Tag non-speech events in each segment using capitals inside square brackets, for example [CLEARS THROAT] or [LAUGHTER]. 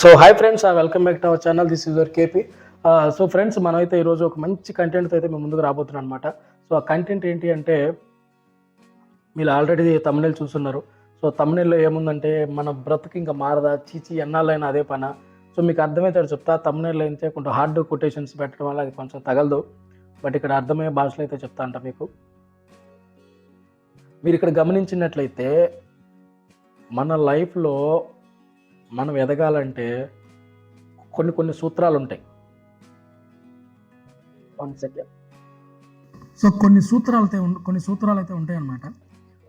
So hi friends welcome back to our channel this is your KP so friends మనమైతే ఈరోజు ఒక మంచి కంటెంట్తో అయితే మేము ముందుకు రాబోతున్నాం అనమాట సో ఆ కంటెంట్ ఏంటి అంటే మీరు ఆల్రెడీ తమిళ చూస్తున్నారు. సో తమిళలో ఏముందంటే మన బ్రతుకు ఇంకా మారదా చీచి ఎన్నాళ్ళైనా అదే పన? సో మీకు అర్థమవుతాడు చెప్తా. తమిళలో అయితే కొంచెం హార్డ్ కొటేషన్స్ పెట్టడం వల్ల అది కొంచెం తగలదు. బట్ ఇక్కడ అర్థమయ్యే భాషలో అయితే చెప్తా అంట మీకు. మీరు ఇక్కడ గమనించినట్లయితే మన లైఫ్లో మనం ఎదగాలంటే కొన్ని కొన్ని సూత్రాలు ఉంటాయి వన్ సెకండ్ సో కొన్ని సూత్రాలు అయితే కొన్ని సూత్రాలు అయితే ఉంటాయి అన్నమాట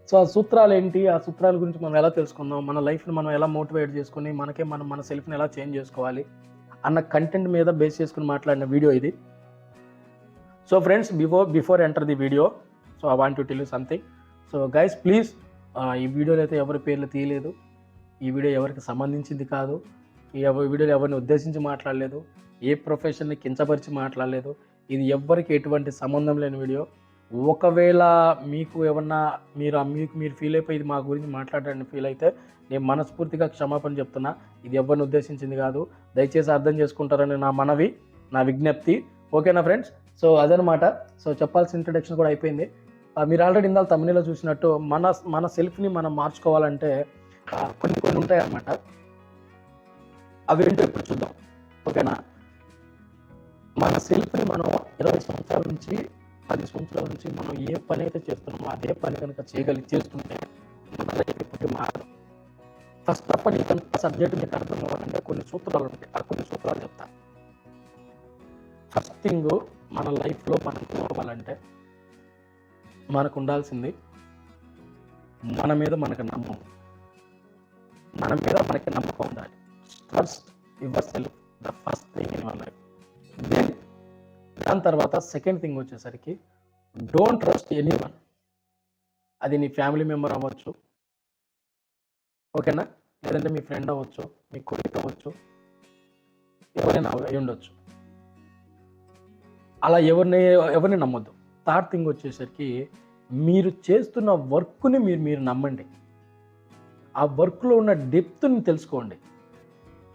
సో ఆ సూత్రాలు ఏంటి ఆ సూత్రాల గురించి మనం ఎలా తెలుసుకుందాం? మన లైఫ్ని మనం ఎలా మోటివేట్ చేసుకుని మనకే మనం మన సెల్ఫ్ని ఎలా చేంజ్ చేసుకోవాలి అన్న కంటెంట్ మీద బేస్ చేసుకుని మాట్లాడిన వీడియో ఇది. So friends before before enter the video so I want to tell you something. So guys please ఈ వీడియోలో అయితే ఎవరి పేర్లు తీయలేదు. ఈ వీడియో ఎవరికి సంబంధించింది కాదు. ఈ వీడియోలు వీడియోలో ఎవరిని ఉద్దేశించి మాట్లాడలేదు. ఏ ప్రొఫెషన్ని కించపరిచి మాట్లాడలేదు. ఇది ఎవ్వరికి ఎటువంటి సంబంధం లేని వీడియో. ఒకవేళ మీకు ఏమన్నా మీరు మీకు మీరు ఫీల్ అయిపోయి ఇది మా గురించి మాట్లాడడానికి ఫీల్ అయితే నేను మనస్ఫూర్తిగా క్షమాపణ చెప్తున్నా. ఇది ఎవరిని ఉద్దేశించింది కాదు. దయచేసి అర్థం చేసుకుంటారని నా మనవి నా విజ్ఞప్తి. ఓకేనా ఫ్రెండ్స్ సో అదనమాట సో చెప్పాల్సిన ఇంట్రడక్షన్ కూడా అయిపోయింది. మీరు ఆల్రెడీ ఇందాక తమిళలో చూసినట్టు మన మన సెల్ఫ్ని మనం మార్చుకోవాలంటే కొన్ని కొన్ని ఉంటాయి అన్నమాట అవి ఏంటో ఇప్పుడు చూద్దాం. ఓకేనా? మన సెల్ఫ్ని మనం ఇరవై సంవత్సరాల నుంచి పది సంవత్సరాల నుంచి మనం ఏ పని అయితే చేస్తున్నామో అదే పని కనుక చేయగలిగి చేస్తుంటే మన లైఫ్ మారదు. ఫస్ట్ ఆఫ్ ఆల్ సబ్జెక్ట్ మీకు అర్థం కావాలంటే కొన్ని సూత్రాలు ఉంటాయి. ఆ కొన్ని సూత్రాలు చెప్తా. ఫస్ట్ థింగ్ మన లైఫ్లో మనం అవ్వాలంటే మనకు ఉండాల్సింది మన మీద మనకు నమ్మకం. మన మీద మనకి నమ్మకం ఉండాలి. First yourself the first thing in life then దాని తర్వాత సెకండ్ థింగ్ వచ్చేసరికి డోంట్ ట్రస్ట్ ఎనీ వన్ అది నీ ఫ్యామిలీ మెంబర్ అవ్వచ్చు. ఓకేనా? లేదంటే మీ ఫ్రెండ్ అవ్వచ్చు మీ కొలిక్ అవ్వచ్చు. ఎవరైనా అయి ఉండొచ్చు. అలా ఎవరిని ఎవరిని నమ్మొద్దు. థర్డ్ థింగ్ వచ్చేసరికి మీరు చేస్తున్న వర్క్ని మీరు మీరు నమ్మండి. ఆ వర్క్లో ఉన్న డెప్త్ని తెలుసుకోండి.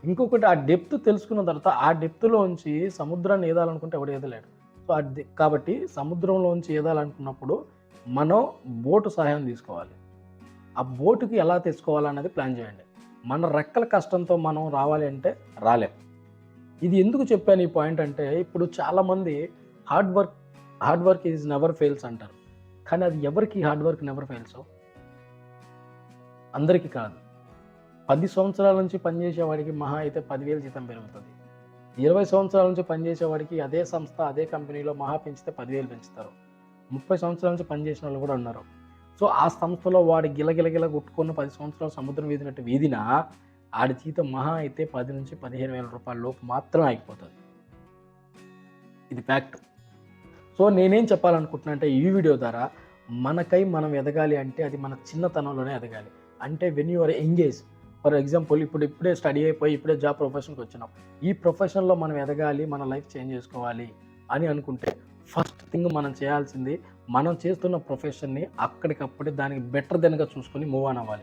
ఇంకొకటి ఆ డెప్త్ తెలుసుకున్న తర్వాత ఆ డెప్త్లోంచి సముద్రాన్ని ఏదాలనుకుంటే ఎవడు ఏదలేడు. సో అది కాబట్టి సముద్రంలోంచి ఏదాలనుకున్నప్పుడు మనం బోటు సహాయం తీసుకోవాలి. ఆ బోటుకి ఎలా తెచ్చుకోవాలన్నది ప్లాన్ చేయండి. మన రెక్కల కష్టంతో మనం రావాలి అంటే రాలేం. ఇది ఎందుకు చెప్పాను ఈ పాయింట్ అంటే ఇప్పుడు చాలామంది hard work hard work is never fails అంటారు. కానీ అది ఎవరికి హార్డ్ వర్క్ నెవర్ ఫెయిల్స్? అందరికీ కాదు. పది సంవత్సరాల నుంచి పనిచేసేవాడికి మహా అయితే పదివేలు జీతం పెరుగుతుంది. ఇరవై సంవత్సరాల నుంచి పనిచేసేవాడికి అదే సంస్థ అదే కంపెనీలో మహా పెంచితే పదివేలు పెంచుతారు. ముప్పై సంవత్సరాల నుంచి పనిచేసిన వాళ్ళు కూడా ఉన్నారు. సో ఆ సంస్థలో వాడు గిలగిలగిల కొట్టుకున్న పది సంవత్సరాలు సముద్రం వీధినట్టు వీధినా ఆడి జీతం మహా అయితే పది నుంచి పదిహేను వేల రూపాయల లోపు మాత్రం ఆగిపోతుంది. ఇది ఫ్యాక్ట్ సో నేనేం చెప్పాలనుకుంటున్నా అంటే ఈ వీడియో ద్వారా మనకై మనం ఎదగాలి అంటే అది మన చిన్నతనంలోనే ఎదగాలి. అంటే when you're engage for example ఇప్పుడు ఇప్పుడే స్టడీ అయిపోయి ఇప్పుడే జాబ్ ప్రొఫెషన్కి వచ్చినాం. ఈ ప్రొఫెషన్లో మనం ఎదగాలి మన లైఫ్ చేంజ్ చేసుకోవాలి అని అనుకుంటే ఫస్ట్ థింగ్ మనం చేయాల్సింది మనం చేస్తున్న ప్రొఫెషన్ని అక్కడికప్పుడే దానికి బెటర్ దెన్గా చూసుకొని మూవ్ ఆన్ అవ్వాలి.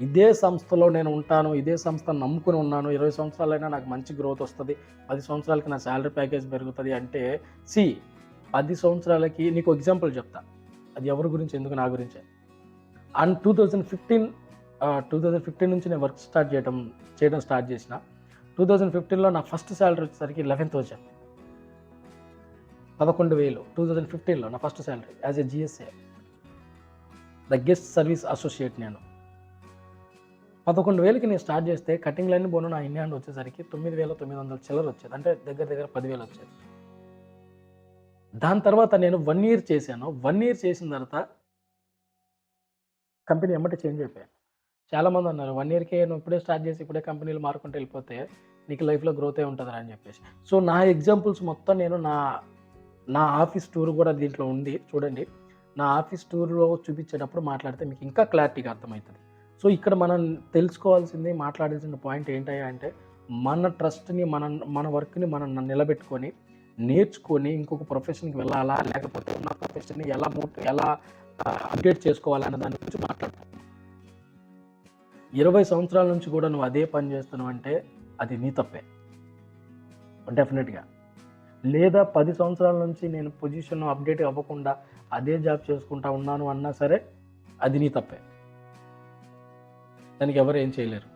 ఇదే సంస్థలో నేను ఉంటాను ఇదే సంస్థ నమ్ముకుని ఉన్నాను ఇరవై సంవత్సరాలైనా నాకు మంచి గ్రోత్ వస్తుంది పది సంవత్సరాలకి నా శాలరీ ప్యాకేజ్ పెరుగుతుంది అంటే సి పది సంవత్సరాలకి నీకు ఎగ్జాంపుల్ చెప్తా. అది ఎవరి గురించి? ఎందుకు నా గురించే? And two thousand fifteen two thousand fifteen నుంచి నేను వర్క్ స్టార్ట్ చేయడం చేయడం స్టార్ట్ చేసిన. టూ థౌజండ్ ఫిఫ్టీన్లో నా ఫస్ట్ శాలరీ వచ్చేసరికి లెవెన్ థౌజండ్ పదకొండు వేలు. టూ థౌజండ్ ఫిఫ్టీన్లో నా first salary as a GSA the guest service associate నేను. పదకొండు వేలకి నేను స్టార్ట్ చేస్తే కటింగ్ లైన్ బోను నా ఇన్ హ్యాండ్ వచ్చేసరికి తొమ్మిది వేల తొమ్మిది వందల చిల్లర వచ్చేది. అంటే దగ్గర దగ్గర పదివేలు వచ్చేది. దాని తర్వాత నేను వన్ ఇయర్ చేశాను. వన్ ఇయర్ చేసిన తర్వాత కంపెనీ ఎమ్మటి చేంజ్ అయిపోయాను చాలామంది ఉన్నారు. వన్ ఇయర్కే నువ్వు ఇప్పుడే స్టార్ట్ చేసి ఇప్పుడే కంపెనీలు మారుకుంటూ వెళ్ళిపోతే నీకు లైఫ్లో గ్రోతే ఏ ఉంటుంది అని చెప్పేసి. సో నా ఎగ్జాంపుల్స్ మొత్తం నేను నా నా ఆఫీస్ టూర్ కూడా దీంట్లో ఉంది. చూడండి. నా ఆఫీస్ టూర్లో చూపించేటప్పుడు మాట్లాడితే మీకు ఇంకా క్లారిటీగా అర్థమవుతుంది. సో ఇక్కడ మనం తెలుసుకోవాల్సింది మాట్లాడాల్సిన పాయింట్ ఏంటయ్యా అంటే మన ట్రస్ట్ని మన మన వర్క్ని మనం నిలబెట్టుకొని నేర్చుకొని ఇంకొక ప్రొఫెషన్కి వెళ్ళాలా? లేకపోతే ఉన్న ప్రొఫెషన్ని ఎలా ఎలా అప్డేట్ చేసుకోవాలన్న దాని గురించి మాట్లాడుతాం ఇరవై సంవత్సరాల నుంచి కూడా నువ్వు అదే పని చేస్తున్నావు అంటే అది నీ తప్పే. డెఫినెట్గా లేదా పది సంవత్సరాల నుంచి నేను పొజిషన్ అప్డేట్ అవ్వకుండా అదే జాబ్ చేసుకుంటా ఉన్నాను అన్నా సరే అది నీ తప్పే. దానికి ఎవరు ఏం చేయలేరు.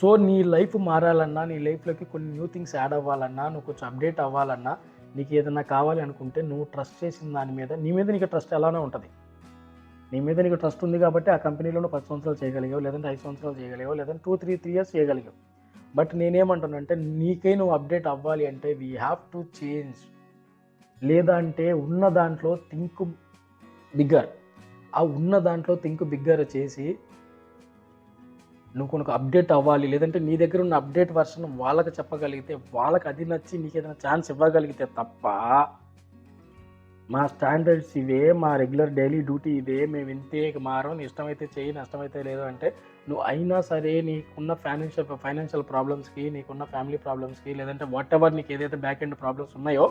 సో నీ లైఫ్ మారాలన్నా నీ లైఫ్లోకి కొన్ని న్యూ థింగ్స్ యాడ్ అవ్వాలన్నా నువ్వు కొంచెం అప్డేట్ అవ్వాలన్నా నీకు ఏదైనా కావాలి అనుకుంటే నువ్వు ట్రస్ట్ చేసిన దాని మీద నీ మీద నీకు ట్రస్ట్ ఎలానే ఉంటుంది. నీ మీద నీకు ట్రస్ట్ ఉంది కాబట్టి ఆ కంపెనీలో పది సంవత్సరాలు చేయగలిగావు లేదంటే ఐదు సంవత్సరాలు చేయగలిగావు లేదంటే టూ త్రీ త్రీ ఇయర్స్ చేయగలిగావు. బట్ నేనేమంటానంటే నీకై నువ్వు అప్డేట్ అవ్వాలి అంటే వీ హ్యావ్ టు చేంజ్ లేదా అంటే ఉన్న దాంట్లో థింక్ బిగ్గర్ ఆ ఉన్న దాంట్లో థింక్ బిగ్గర్ చేసి నువ్వు కొనుక అప్డేట్ అవ్వాలి లేదంటే నీ దగ్గర ఉన్న అప్డేట్ వర్షన్ వాళ్ళకి చెప్పగలిగితే వాళ్ళకి అది నచ్చి నీకు ఏదైనా ఛాన్స్ ఇవ్వగలిగితే తప్ప మా స్టాండర్డ్స్ ఇవే మా రెగ్యులర్ డైలీ డ్యూటీ ఇదే మేము ఇంతే మారం నీ ఇష్టమైతే చేయి నష్టమైతే లేదు అంటే నువ్వు అయినా సరే నీకున్న ఫైనాన్షియల్ ఫైనాన్షియల్ ప్రాబ్లమ్స్కి నీకున్న ఫ్యామిలీ ప్రాబ్లమ్స్కి లేదంటే వాట్ ఎవర్ నీకు ఏదైతే బ్యాక్ ఎండ్ ప్రాబ్లమ్స్ ఉన్నాయో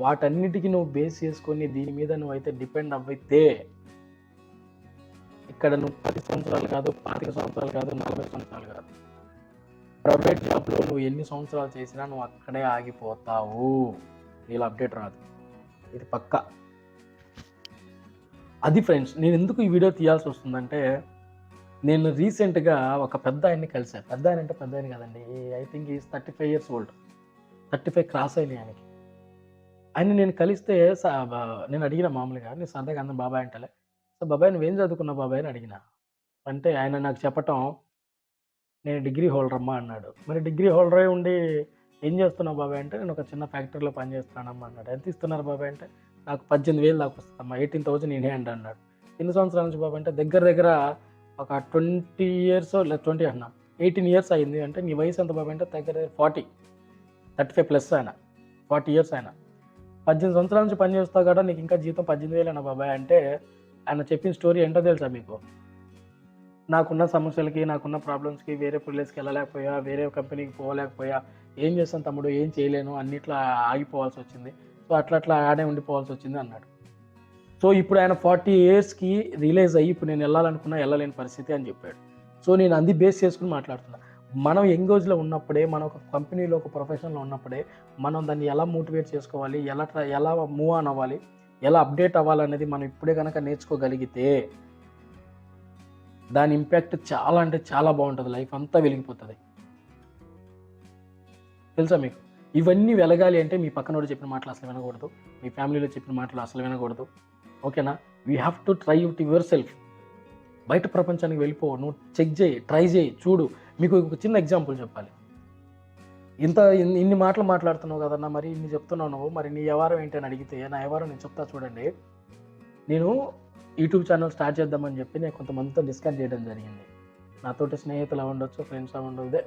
వాటన్నిటికీ నువ్వు బేస్ చేసుకొని దీని మీద నువ్వు అయితే డిపెండ్ అవ్వైతే ఇక్కడ నువ్వు పది సంవత్సరాలు కాదు పాతిక సంవత్సరాలు కాదు నలభై సంవత్సరాలు కాదు. ప్రైవేట్ జాబ్లో నువ్వు ఎన్ని సంవత్సరాలు చేసినా నువ్వు అక్కడే ఆగిపోతావు. నీళ్ళు అప్డేట్ రాదు. ఇది పక్క. అది ఫ్రెండ్స్ నేను ఎందుకు ఈ వీడియో తీయాల్సి వస్తుందంటే నేను రీసెంట్గా ఒక పెద్ద ఆయన్ని కలిశాను పెద్ద ఆయన అంటే పెద్ద ఆయన కదండి. I think is thirty five years old. Thirty five cross అయినాయి ఆయనకి. ఆయన నేను కలిస్తే స- నేను అడిగిన మామూలుగా నేను సరదాగా అందరం బాబాయ్ అంటలే. సో బాబాయ్ నువ్వేం చదువుకున్నావు బాబాయ్? అని అడిగిన. అంటే ఆయన నాకు చెప్పటం నేను డిగ్రీ హోల్డర్ అమ్మా అన్నాడు. మరి డిగ్రీ హోల్డరే ఉండి ఏం చేస్తున్నావు బాబాయ్ అంటే నేను ఒక చిన్న ఫ్యాక్టరీలో పనిచేస్తున్నానమ్మా అన్నాడు. ఎంత ఇస్తున్నారు బాబాయ్ అంటే నాకు పద్దెనిమిది వేలు దాకా వస్తుందమ్మా ఎయిటీన్ థౌసండ్ ఇన్ హ్యాండ్ అన్నాడు. ఎన్ని సంవత్సరాల నుంచి బాబాయ్ అంటే దగ్గర దగ్గర ఒక ట్వంటీ ఇయర్స్ లేదా ట్వంటీ అన్నా ఎయిటీన్ ఇయర్స్ అయింది అంటే నీ వయసు ఎంత బాబాయ్ అంటే దగ్గర ఫార్టీ థర్టీ ఫైవ్ ప్లస్ ఆయన ఫార్టీ ఇయర్స్ ఆయన పద్దెనిమిది సంవత్సరాల నుంచి పనిచేస్తావు కదా నీకు ఇంకా జీతం పద్దెనిమిది వేలు బాబాయ్ అంటే ఆయన చెప్పిన స్టోరీ ఏంటో తెలుసా మీకు? నాకున్న సమస్యలకి నాకున్న ప్రాబ్లమ్స్కి వేరే ప్లేస్కి వెళ్ళలేకపోయా వేరే కంపెనీకి పోలేకపోయా ఏం చేస్తాను తమ్ముడు? ఏం చేయలేను? అన్నిట్లో ఆగిపోవాల్సి వచ్చింది. సో అట్లా అట్లా ఆడే ఉండిపోవాల్సి వచ్చింది అన్నాడు. సో ఇప్పుడు ఆయన ఫార్టీ ఇయర్స్కి రిలీజ్ అయ్యి ఇప్పుడు నేను వెళ్ళాలనుకున్నా వెళ్ళలేని పరిస్థితి అని చెప్పాడు. సో నేను అంది బేస్ చేసుకుని మాట్లాడుతున్నా. మనం ఎంగేజ్లో ఉన్నప్పుడే మనం ఒక కంపెనీలో ఒక ప్రొఫెషన్లో ఉన్నప్పుడే మనం దాన్ని ఎలా మోటివేట్ చేసుకోవాలి? ఎలా ట్రై ఎలా మూవ్ ఆన్ అవ్వాలి? ఎలా అప్డేట్ అవ్వాలనేది మనం ఇప్పుడే కనుక నేర్చుకోగలిగితే దాని ఇంపాక్ట్ చాలా అంటే చాలా బాగుంటుంది. లైఫ్ అంతా వెలిగిపోతుంది. తెలుసా మీకు? ఇవన్నీ వెలగాలి అంటే మీ పక్కనోడు చెప్పిన మాటలు అసలు వినకూడదు. మీ ఫ్యామిలీలో చెప్పిన మాటలు అసలు వినకూడదు. ఓకేనా? We have to try to yourself బయట ప్రపంచానికి వెళ్ళిపో నువ్వు చెక్ చేయి ట్రై చేయి చూడు. మీకు ఒక చిన్న ఎగ్జాంపుల్ చెప్పాలి. ఇంత ఇన్ని మాటలు మాట్లాడుతున్నావు కదన్నా మరి ఇన్ని చెప్తున్నావు నువ్వు మరి నీ వ్యవహారం ఏంటి అని అడిగితే నా వ్యవహారం నేను చెప్తా చూడండి. నేను యూట్యూబ్ ఛానల్ స్టార్ట్ చేద్దామని చెప్పి నేను కొంతమందితో డిస్కస్ చేయడం జరిగింది. నాతోటి స్నేహితులు అవ్వండొచ్చు ఫ్రెండ్స్ ఉండదు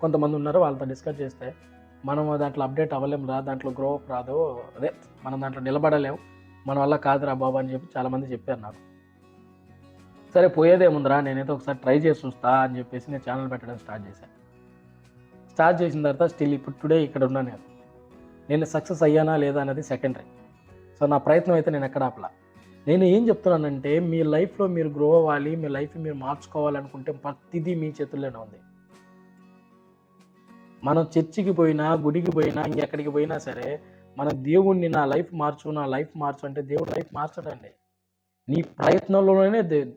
కొంతమంది ఉన్నారు వాళ్ళతో డిస్కస్ చేస్తే మనం దాంట్లో అప్డేట్ అవ్వలేం రా దాంట్లో గ్రో అప్ రాదు అదే మనం దాంట్లో నిలబడలేం మన వల్ల కాదురా బాబు అని చెప్పి చాలామంది చెప్పారు నాకు. సరే పోయేదేముందిరా నేనైతే ఒకసారి ట్రై చేసి చూస్తా అని చెప్పేసి నేను ఛానల్ పెట్టడం స్టార్ట్ చేశాను స్టార్ట్ చేసిన తర్వాత స్టిల్ ఇప్పుడు టుడే ఇక్కడ ఉన్నా నేను. నేను సక్సెస్ అయ్యానా లేదా అనేది సెకండరీ సో నా ప్రయత్నం అయితే నేను ఎక్కడ ఆపలా? నేను ఏం చెప్తున్నానంటే మీ లైఫ్లో మీరు గ్రో అవ్వాలి మీ లైఫ్ మీరు మార్చుకోవాలనుకుంటే ప్రతిదీ మీ చేతుల్లోనే ఉంది. మనం చర్చికి పోయినా గుడికి పోయినా ఇంకెక్కడికి పోయినా సరే మన దేవుణ్ణి నా లైఫ్ మార్చు నా లైఫ్ మార్చు అంటే దేవుడు లైఫ్ మార్చడండి. నీ ప్రయత్నంలోనే దే-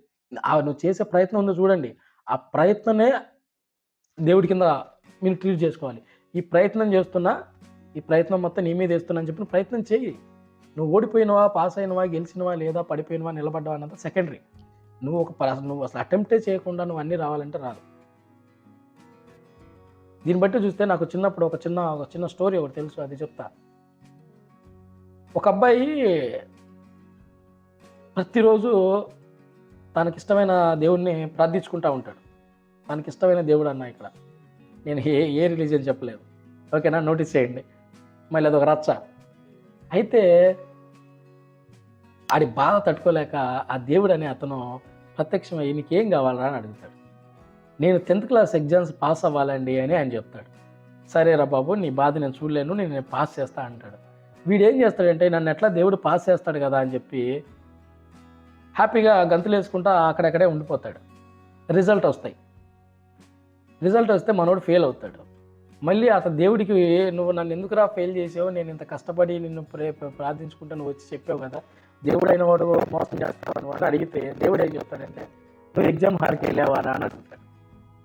ఆ నువ్వు చేసే ప్రయత్నం ఉందో చూడండి. ఆ ప్రయత్నమే దేవుడి కింద మీరు ట్రీట్ చేసుకోవాలి. ఈ ప్రయత్నం చేస్తున్నా ఈ ప్రయత్నం మొత్తం నీ మీద వేస్తున్నా అని చెప్పి ప్రయత్నం చేయి నువ్వు ఓడిపోయినవా పాస్ అయినవా గెలిచినవా లేదా పడిపోయినవా నిలబడ్డావా అన్నది సెకండరీ నువ్వు ఒక నువ్వు అసలు అటెంప్టే చేయకుండా నువ్వు అన్నీ రావాలంటే రాదు. దీన్ని బట్టి చూస్తే నాకు చిన్నప్పుడు ఒక చిన్న ఒక చిన్న స్టోరీ ఒకటి తెలుసు అది చెప్తా. ఒక అబ్బాయి ప్రతిరోజు తనకిష్టమైన దేవుణ్ణి ప్రార్థించుకుంటా ఉంటాడు. తనకిష్టమైన దేవుడు అన్న ఇక్కడ. నేను ఏ ఏ రిలీజియన్ చెప్పలేదు. ఓకేనా? నోటీస్ చేయండి. మళ్ళీ అదొక రచ్చ. అయితే ఆడి బాధ తట్టుకోలేక ఆ దేవుడు అనే అతను ప్రత్యక్షమై నీకేం కావాలరా? అని అడుగుతాడు. నేను టెన్త్ క్లాస్ ఎగ్జామ్స్ పాస్ అవ్వాలండి అని ఆయన చెప్తాడు. సరేరా బాబు నీ బాధ నేను చూడలేను నేను పాస్ చేస్తా అంటాడు. వీడు ఏం చేస్తాడంటే నన్ను ఎట్లా దేవుడు పాస్ చేస్తాడు కదా అని చెప్పి హ్యాపీగా గంతులు వేసుకుంటా అక్కడక్కడే ఉండిపోతాడు. రిజల్ట్ వస్తాయి. రిజల్ట్ వస్తే మనోడు ఫెయిల్ అవుతాడు. మళ్ళీ అతను దేవుడికి నువ్వు నన్ను ఎందుకురా ఫెయిల్ చేసావు? నేను ఇంత కష్టపడి నిన్ను ప్రే ప్రార్థించుకుంటా నువ్వు వచ్చి చెప్పావు కదా. దేవుడైన వాడు మోసం చేస్తావు అని వాడు అడిగితే దేవుడు ఏం చెప్తాడంటే నువ్వు ఎగ్జామ్ హాల్కి వెళ్ళావారా? అని అడుగుతాడు.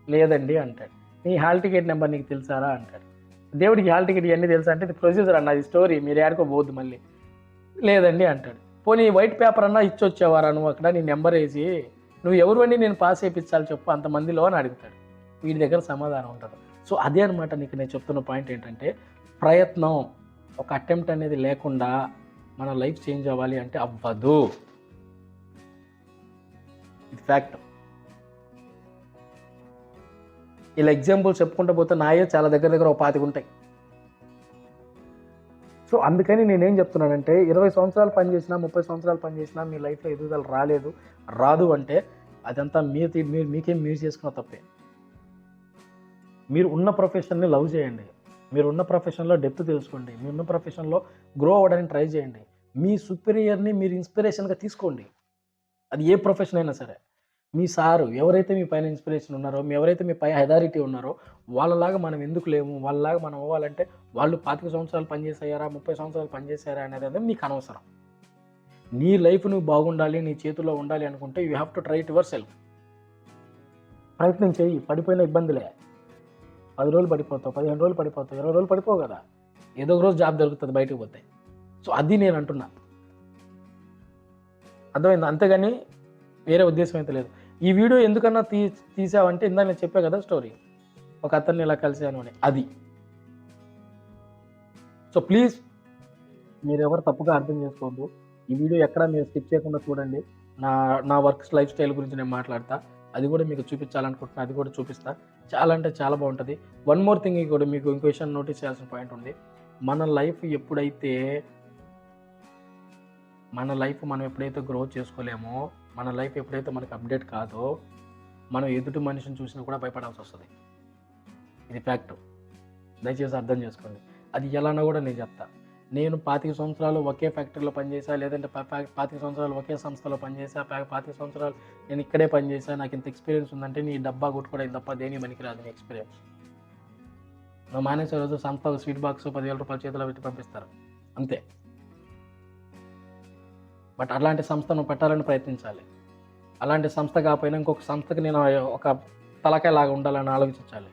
లేదండి అంటాడు. నీ హాల్ టికెట్ నెంబర్ నీకు తెలుసారా అంటాడు. దేవుడికి హాల్ టికెట్ ఇవన్నీ తెలుసా అంటే ఇది ప్రొసీజర్ అన్న అది స్టోరీ మీరు ఆడుకోబోద్దు మళ్ళీ. లేదండి అంటాడు. పోనీ వైట్ పేపర్ అన్నా ఇచ్చి వచ్చేవారా నువ్వు అక్కడ? నీ నెంబర్ వేసి నువ్వు ఎవరు అని నేను పాస్ చేయించాలి చెప్పు అంతమందిలో అని అడుగుతాడు. వీడి దగ్గర సమాధానం ఉంటుంది. సో అదే అనమాట నీకు నేను చెప్తున్న పాయింట్ ఏంటంటే ప్రయత్నం ఒక అటెంప్ట్ అనేది లేకుండా మన లైఫ్ చేంజ్ అవ్వాలి అంటే అవ్వదు. ఇది ఫ్యాక్ట్. ఇలా ఎగ్జాంపుల్ చెప్పుకుంటూ పోతే నాయే చాలా దగ్గర దగ్గర ఒక ఉంటాయి. సో అందుకని నేనేం చెప్తున్నానంటే ఇరవై సంవత్సరాలు పనిచేసినా ముప్పై సంవత్సరాలు పనిచేసినా మీ లైఫ్లో ఎదుగుదల రాలేదు. రాదు అంటే అదంతా మీరు మీరు మీకేం మీరు చేసుకున్న తప్పే. మీరు ఉన్న ప్రొఫెషన్ని లవ్ చేయండి. మీరు ఉన్న ప్రొఫెషన్లో డెప్త్ తెలుసుకోండి. మీ ఉన్న ప్రొఫెషన్లో గ్రో అవ్వడానికి ట్రై చేయండి. మీ సుపీరియర్ని మీరు ఇన్స్పిరేషన్గా తీసుకోండి. అది ఏ ప్రొఫెషన్ అయినా సరే. మీ సారు ఎవరైతే మీ పైన ఇన్స్పిరేషన్ ఉన్నారో మీ ఎవరైతే మీ పై అథారిటీ ఉన్నారో వాళ్ళలాగా మనం ఎందుకు లేము? వాళ్ళలాగా మనం అవ్వాలంటే వాళ్ళు పాతిక సంవత్సరాలు పనిచేసారా ముప్పై సంవత్సరాలు పనిచేసారా అనేది అనేది మీకు అనవసరం. నీ లైఫ్ నువ్వు బాగుండాలి నీ చేతిలో ఉండాలి అనుకుంటే you have to try it yourself ప్రయత్నం చేయి పడిపోయిన ఇబ్బందులే. పది రోజులు పడిపోతావు పదిహేను రోజులు పడిపోతావు ఇరవై రోజులు పడిపోవు కదా. ఏదో ఒక రోజు జాబ్ దొరుకుతుంది బయటకు పోతే. సో అది నేను అంటున్నా. అర్థమైంది? అంతేగాని వేరే ఉద్దేశం అయితే లేదు. ఈ వీడియో ఎందుకన్నా తీ తీసావంటే ఇందాక నేను చెప్పా కదా స్టోరీ ఒక అతన్ని ఇలా కలిసాను అని. అది. సో ప్లీజ్ మీరు ఎవరు తప్పుగా అర్థం చేసుకోవద్దు. ఈ వీడియో ఎక్కడ మీరు స్కిప్ చేయకుండా చూడండి. నా నా వర్క్ లైఫ్ స్టైల్ గురించి నేను మాట్లాడతా. అది కూడా మీకు చూపించాలనుకుంటున్నా అది కూడా చూపిస్తా. చాలా అంటే చాలా బాగుంటుంది. వన్ మోర్ థింగ్ కూడా మీకు ఇంకో విషయం నోటీస్ చేయాల్సిన పాయింట్ ఉంది. మన లైఫ్ ఎప్పుడైతే మన లైఫ్ మనం ఎప్పుడైతే గ్రో చేసుకోలేమో మన లైఫ్ ఎప్పుడైతే మనకి అప్డేట్ కాదో మనం ఎదుటి మనిషిని చూసినా కూడా భయపడాల్సి వస్తుంది. ఇది ఫ్యాక్ట్. దయచేసి అర్థం చేసుకోండి. అది ఎలానో కూడా నేను చెప్తా. నేను పాతిక సంవత్సరాలు ఒకే ఫ్యాక్టరీలో పనిచేసా లేదంటే పాతిక సంవత్సరాలు ఒకే సంస్థలో పనిచేసా పాతిక సంవత్సరాలు నేను ఇక్కడే పనిచేసా నాకు ఇంత ఎక్స్పీరియన్స్ ఉందంటే నీ డబ్బా కొట్టుకోవడం తప్ప దేని పనికిరాదు నీ ఎక్స్పీరియన్స్. నువ్వు మానేసే రోజు సంస్థ స్వీట్ బాక్స్ పదివేల రూపాయల చేతిలో పెట్టి పంపిస్తారు. అంతే. బట్ అలాంటి సంస్థను పెట్టాలని ప్రయత్నించాలి. అలాంటి సంస్థ కాకపోయినా ఇంకొక సంస్థకి నేను ఒక తలకాయ లాగా ఉండాలని ఆలోచించాలి.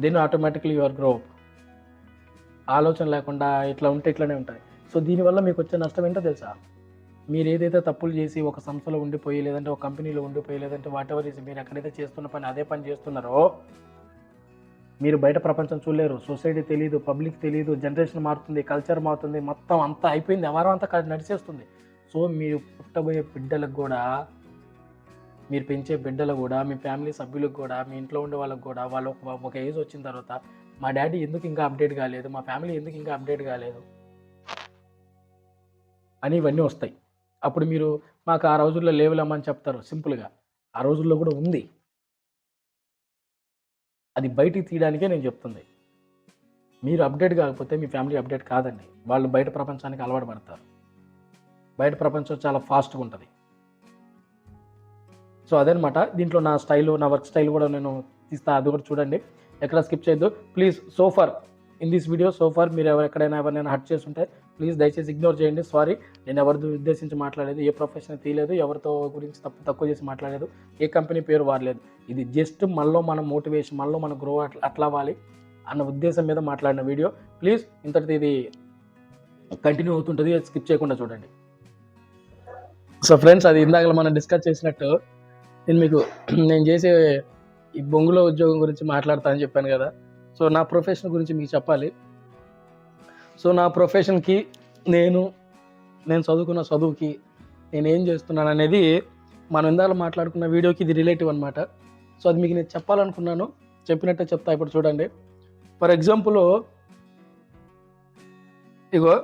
దీన్ని ఆటోమేటిక్లీ యువర్ గ్రో ఆలోచన లేకుండా ఇట్లా ఉంటే ఇట్లనే ఉంటుంది సో దీనివల్ల మీకు వచ్చే నష్టం ఏంటో తెలుసా? మీరు ఏదైతే తప్పులు చేసి ఒక సంస్థలో ఉండిపోయి లేదంటే ఒక కంపెనీలో ఉండిపోయి లేదంటే వాట్ ఎవర్ మీరు ఎక్కడైతే చేస్తున్న పని అదే పని చేస్తున్నారో మీరు బయట ప్రపంచం చూడలేరు. సొసైటీ తెలియదు పబ్లిక్ తెలియదు జనరేషన్ మారుతుంది కల్చర్ మారుతుంది మొత్తం అంతా అయిపోయింది వ్యవహారం అంతా నడిచేస్తుంది. సో మీరు పుట్టబోయే బిడ్డలకు కూడా మీరు పెంచే బిడ్డలు కూడా మీ ఫ్యామిలీ సభ్యులకు కూడా మీ ఇంట్లో ఉండే వాళ్ళకి కూడా వాళ్ళు ఒక ఒక ఏజ్ వచ్చిన తర్వాత మా డాడీ ఎందుకు ఇంకా అప్డేట్ కాలేదు? మా ఫ్యామిలీ ఎందుకు ఇంకా అప్డేట్ కాలేదు? అని ఇవన్నీ వస్తాయి. అప్పుడు మీరు మాకు ఆ రోజుల్లో లేవులమ్మని చెప్తారు సింపుల్గా. ఆ రోజుల్లో కూడా ఉంది. అది బయటికి తీయడానికే నేను చెప్తుంది. మీరు అప్డేట్ కాకపోతే మీ ఫ్యామిలీ అప్డేట్ కాదండి. వాళ్ళు బయట ప్రపంచానికి అలవాటు పడతారు. బయట ప్రపంచం చాలా ఫాస్ట్గా ఉంటుంది. సో అదనమాట. దీంట్లో నా స్టైల్ నా వర్క్ స్టైల్ కూడా నేను తీస్తా. అది కూడా చూడండి. ఎక్కడ స్కిప్ చేయొద్దు. Please so far in this video so far మీరు ఎవరు ఎక్కడైనా ఎవరినైనా హట్ చేస్తుంటే ప్లీజ్ దయచేసి ఇగ్నోర్ చేయండి. సారీ నేను ఎవరిది ఉద్దేశించి మాట్లాడలేదు. ఏ ప్రొఫెషన్ తీయలేదు. ఎవరితో గురించి తప్పు తక్కువ చేసి మాట్లాడలేదు. ఏ కంపెనీ పేరు వాడలేదు. ఇది జస్ట్ మనలో మన మోటివేషన్ మనలో మన గ్రో అట్లా అట్లా అవ్వాలి అన్న ఉద్దేశం మీద మాట్లాడిన వీడియో ప్లీజ్ ఇంతటిది ఇది కంటిన్యూ అవుతుంటుంది. స్కిప్ చేయకుండా చూడండి. సో ఫ్రెండ్స్ అది ఇందాక మనం డిస్కస్ చేసినట్టు నేను మీకు [CLEARS THROAT] నేను చేసే ఈ బొంగులో ఉద్యోగం గురించి మాట్లాడతానని చెప్పాను కదా. సో నా ప్రొఫెషన్ గురించి మీకు చెప్పాలి. సో నా ప్రొఫెషన్కి నేను నేను చదువుకున్న చదువుకి నేను ఏం చేస్తున్నాను అనేది మనం ఇందాక మాట్లాడుకున్న వీడియోకి ఇది రిలేటివ్ అనమాట సో అది మీకు నేను చెప్పాలనుకున్నాను. చెప్పినట్టే చెప్తా ఇప్పుడు చూడండి. ఫర్ ఎగ్జాంపుల్ ఇగో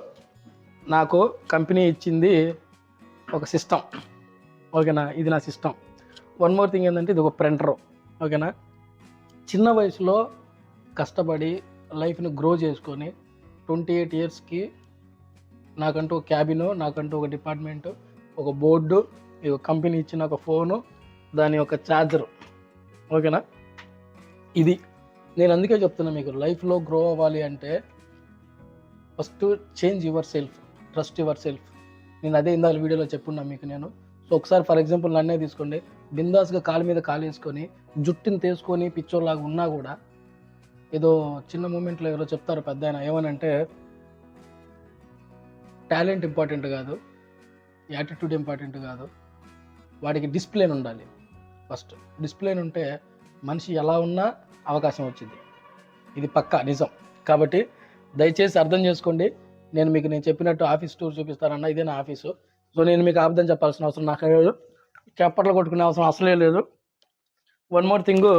నాకు కంపెనీ ఇచ్చింది ఒక సిస్టమ్ ఓకేనా? ఇది నా సిస్టమ్ వన్ మోర్ థింగ్ ఏంటంటే ఇది ఒక ప్రింటర్ ఓకేనా? చిన్న వయసులో కష్టపడి లైఫ్ని గ్రో చేసుకొని ట్వంటీ ఎయిట్ ఇయర్స్కి నాకంటూ ఒక క్యాబిన్ నాకంటూ ఒక డిపార్ట్మెంట్ ఒక బోర్డు ఈ కంపెనీ ఇచ్చిన ఒక ఫోను దాని యొక్క ఛార్జరు ఓకేనా? ఇది. నేను అందుకే చెప్తున్నా మీకు లైఫ్లో గ్రో అవ్వాలి అంటే first change yourself trust yourself నేను అదే ఇందాక వీడియోలో చెప్పున్నా మీకు నేను. సో ఒకసారి ఫర్ ఎగ్జాంపుల్ నన్నే తీసుకోండి. బిందాస్గా కాలు మీద కాలు వేసుకొని జుట్టుని తీసుకొని పిచ్చోర్లాగా ఉన్నా కూడా ఏదో చిన్న మూమెంట్లో ఎవరో చెప్తారు పెద్ద ఆయన ఏమనంటే టాలెంట్ ఇంపార్టెంట్ కాదు యాటిట్యూడ్ ఇంపార్టెంట్ కాదు వాడికి డిస్ప్లేన్ ఉండాలి. ఫస్ట్ డిస్ప్లేన్ ఉంటే మనిషి ఎలా ఉన్నా అవకాశం వచ్చింది. ఇది పక్కా నిజం. కాబట్టి దయచేసి అర్థం చేసుకోండి. నేను మీకు నేను చెప్పినట్టు ఆఫీస్ టూర్ చూపిస్తానన్న ఇదే నా ఆఫీసు. సో నేను మీకు అబద్ధం చెప్పాల్సిన అవసరం నాకు లేదు. చప్పట్లు కొట్టుకునే అవసరం అసలే లేదు. వన్ మోర్ థింగ్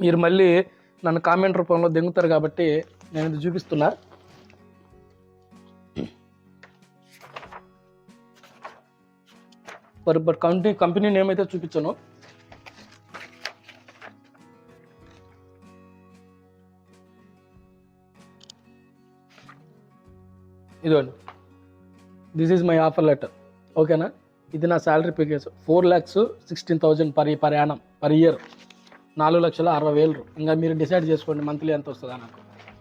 మీరు మళ్ళీ నన్ను కామెంట్ రూపంలో దెంగుతారు కాబట్టి నేను ఇది చూపిస్తున్నా. But but company company name అయితే చూపించను. ఇదిగోండి. This is my offer letter ఓకేనా ఇది నా salary package four lakhs sixteen thousand per per annum per year నాలుగు లక్షల అరవై వేలు. ఇంకా మీరు డిసైడ్ చేసుకోండి మంత్లీ ఎంత వస్తుందా నాకు.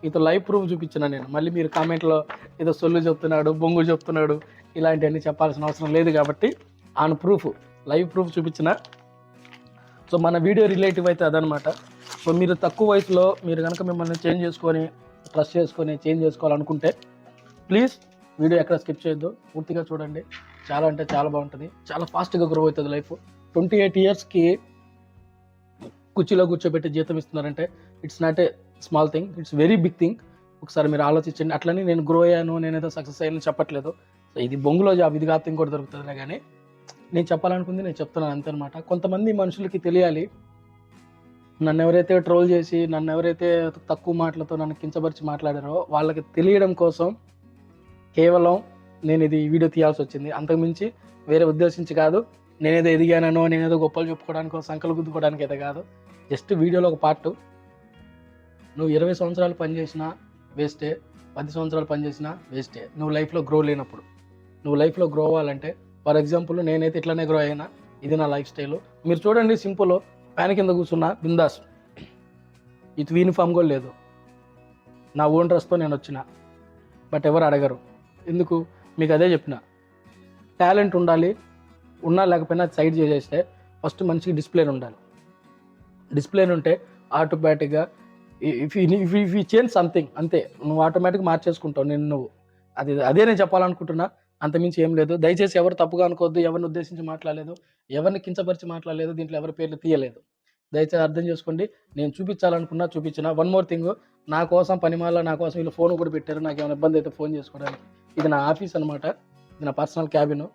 ఇది లైవ్ ప్రూఫ్ చూపించిన నేను. మళ్ళీ మీరు కామెంట్లో ఏదో సొల్లు చెప్తున్నాడు బొంగు చెప్తున్నాడు ఇలాంటివన్నీ చెప్పాల్సిన అవసరం లేదు కాబట్టి ఆన్ ప్రూఫ్ లైవ్ ప్రూఫ్ చూపించిన. సో మన వీడియో రిలేటివ్ అయితే అదనమాట సో మీరు తక్కువ వయసులో మీరు కనుక మిమ్మల్ని చేంజ్ చేసుకొని ట్రస్ట్ చేసుకొని చేంజ్ చేసుకోవాలనుకుంటే ప్లీజ్. వీడియో ఎక్కడ స్కిప్ చేయొద్దు. పూర్తిగా చూడండి. చాలా అంటే చాలా బాగుంటుంది. చాలా ఫాస్ట్గా గ్రో అవుతుంది లైఫ్ ట్వంటీ ఎయిట్ ఇయర్స్కి కుర్చీలో కూర్చోబెట్టి జీతం ఇస్తున్నారంటే it's not a small thing it's very big thing ఒకసారి మీరు ఆలోచించండి. అట్లనే నేను గ్రో అయ్యాను నేనేదో సక్సెస్ అయ్యాను చెప్పట్లేదు. సో ఇది బొంగులో జాబ్ ఇది కాదు ఇంకోటి దొరుకుతుందిలే కానీ నేను చెప్పాలనుకుంది నేను చెప్తున్నాను అంతే అనమాట కొంతమంది మనుషులకి తెలియాలి నన్ను ఎవరైతే ట్రోల్ చేసి నన్ను ఎవరైతే తక్కువ మాటలతో నన్ను కించపరిచి మాట్లాడారో వాళ్ళకి తెలియడం కోసం కేవలం నేను ఇది వీడియో తీయాల్సి వచ్చింది అంతకుమించి వేరే ఉద్దేశించి కాదు. నేనేదో ఎదిగానో నేనేదో గొప్పలు చెప్పుకోవడానికో సంకలు గుద్దుకోవడానికి అయితే కాదు. జస్ట్ వీడియోలో ఒక పార్ట్. నువ్వు ఇరవై సంవత్సరాలు పనిచేసినా వేస్టే పది సంవత్సరాలు పనిచేసినా వేస్టే. నువ్వు లైఫ్లో గ్రో లేనప్పుడు. నువ్వు లైఫ్లో గ్రో అవ్వాలంటే ఫర్ ఎగ్జాంపుల్ నేనైతే ఇట్లానే గ్రో అయినా ఇది నా లైఫ్ స్టైల్. మీరు చూడండి సింపుల్ ఫ్యాన్ కింద కూర్చున్నా బిందాస్. ఇది యూనిఫామ్ కూడా లేదు. నా ఓన్ డ్రెస్తో నేను వచ్చిన. బట్ ఎవరు అడగరు. ఎందుకు? మీకు అదే చెప్పిన. టాలెంట్ ఉండాలి ఉన్నా లేకపోయినా సైడ్ చేసేస్తే ఫస్ట్ మనిషికి డిస్ప్లేన్ ఉండాలి. డిస్ప్లేన్ ఉంటే ఆటోమేటిక్గా if if if you change something అంతే. నువ్వు ఆటోమేటిక్గా మార్చేసుకుంటావు నేను నువ్వు. అది అదే నేను చెప్పాలనుకుంటున్నా అంతమించి ఏం లేదు. దయచేసి ఎవరు తప్పుగా అనుకోవద్దు ఎవరిని ఉద్దేశించి మాట్లాడలేదు ఎవరిని కించపరిచి మాట్లాడలేదు దీంట్లో ఎవరి పేర్లు తీయలేదు. దయచేసి అర్థం చేసుకోండి నేను చూపించాలనుకున్నా చూపించిన. వన్ మోర్ థింగ్ నా కోసం పనిమాల నా కోసం వీళ్ళు ఫోన్ కూడా పెట్టారు నాకు ఏమైనా ఇబ్బంది అయితే ఫోన్ చేసుకోవడానికి. ఇది నా ఆఫీస్ అనమాట ఇది నా పర్సనల్ క్యాబిన్.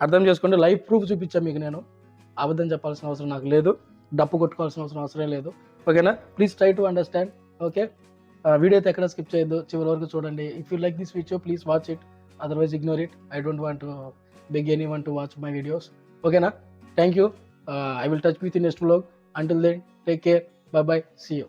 అర్థం చేసుకోండి లైవ్ ప్రూఫ్ చూపించాను మీకు నేను. అబద్ధం చెప్పాల్సిన అవసరం నాకు లేదు. డప్పు కొట్టుకోవాల్సిన అవసరం అవసరం లేదు. ఓకేనా? Please try to understand okay video అయితే ఎక్కడ స్కిప్ చేయొద్దు. చివరి వరకు చూడండి. If you like this video please watch it otherwise ignore it I don't want beg anyone to watch my videos ఓకేనా thank you I will touch with in next blog until then take care bye bye see you